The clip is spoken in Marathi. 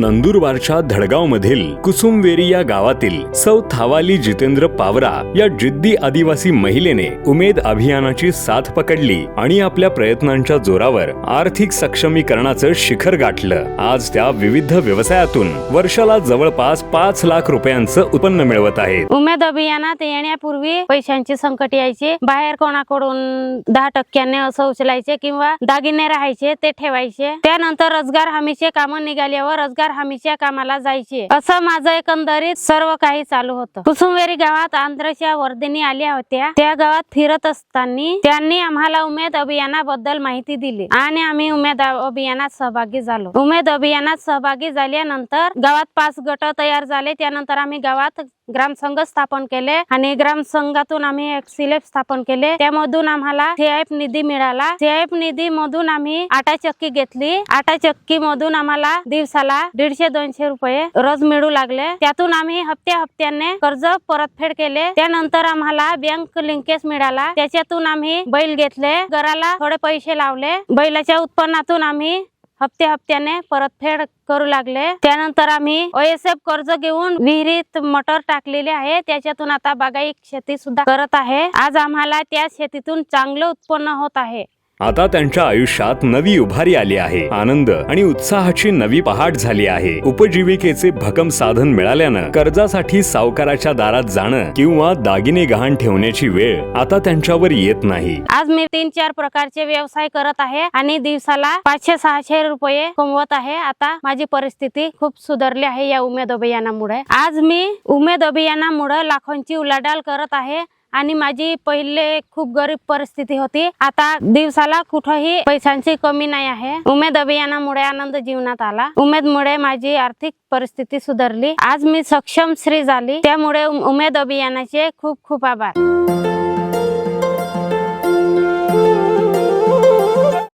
नंदुरबारच्या धडगाव मधील कुसुमवेरी या गावातील सौ थावाली जितेंद्र पावरा या जिद्दी आदिवासी महिलेने उमेद अभियानाची साथ पकडली आणि आपल्या प्रयत्नांच्या जोरावर आर्थिक सक्षमीकरणाचं शिखर गाठलं. आज त्या विविध व्यवसायातून वर्षाला जवळपास पाच लाख रुपयांचं उत्पन्न मिळवत आहेत. उमेद अभियानात येण्यापूर्वी पैशांची संकट यायचे बाहेर कोणाकडून दहा टक्क्याने असं उचलायचे किंवा दागिने राहायचे ते ठेवायचे. त्यानंतर रोजगार हमीचे कामं निघाल्यावर रोजगार हमीच्या कामाला जायचे. असं माझं एकंदरीत सर्व काही चालू होतं. कुसुमवेरी गावात आंध्रच्या वर्धिनी आल्या होत्या. त्या गावात फिरत असताना त्यांनी आम्हाला उमेद अभियानाबद्दल माहिती दिली आणि आम्ही उमेद अभियानात सहभागी झालो. उमेद अभियानात सहभागी झाल्यानंतर गावात पाच गट तयार झाले. त्यानंतर आम्ही गावात ग्रामसंघ स्थापन केले आणि ग्रामसंघातून आम्ही एक सिलेब स्थापन केले. त्यामधून आम्हाला सीआयएफ निधी मिळाला. सीआयएफ निधी मधून आम्ही आटा चक्की घेतली. आटा चक्की मधून आम्हाला दिवसाला दीडशे दोनशे रुपये रोज मिळू लागले. त्यातून आम्ही हप्त्या हप्त्याने कर्ज परतफेड केले. त्यानंतर आम्हाला बँक लिंकेज मिळाला. त्याच्यातून आम्ही बैल घेतले. घराला थोडे पैसे लावले. बैलाच्या उत्पन्नातून आम्ही हप्त्या हप्त्याने परतफेड करू लागले. त्यानंतर आम्ही ओएसएफ कर्ज घेऊन विहिरीत मटर टाकलेले आहे. त्याच्यातून आता बागायत शेती सुद्धा करत आहे. आज आम्हाला त्या शेतीतून चांगलं उत्पन्न होत आहे. आता त्यांच्या आयुष्यात नवी उभारी आली आहे. आनंद आणि उत्साहाची नवी पहाट झाली आहे. उपजीविकेचे भकम साधन मिळाल्यानं कर्जासाठी सावकाराच्या दारात जाणं किंवा दागिने गहाण ठेवण्याची वेळ आता त्यांच्यावर येत नाही. आज मी तीन चार प्रकारचे व्यवसाय करत आहे आणि दिवसाला पाचशे सहाशे रुपये कमवत आहे. आता माझी परिस्थिती खूप सुधारली आहे या उमेद अभियानामुळे. आज मी उमेद अभियानामुळे लाखोंची उलाढाल करत आहे. आणि माझी पहिले खूप गरीब परिस्थिती होती. आता दिवसाला कुठंही पैशांची कमी नाही आहे. उमेद अभियानामुळे आनंद जीवनात आला. उमेदमुळे माझी आर्थिक परिस्थिती सुधारली. आज मी सक्षम श्री झाली. त्यामुळे उमेद अभियानाचे खूप खूप आभार.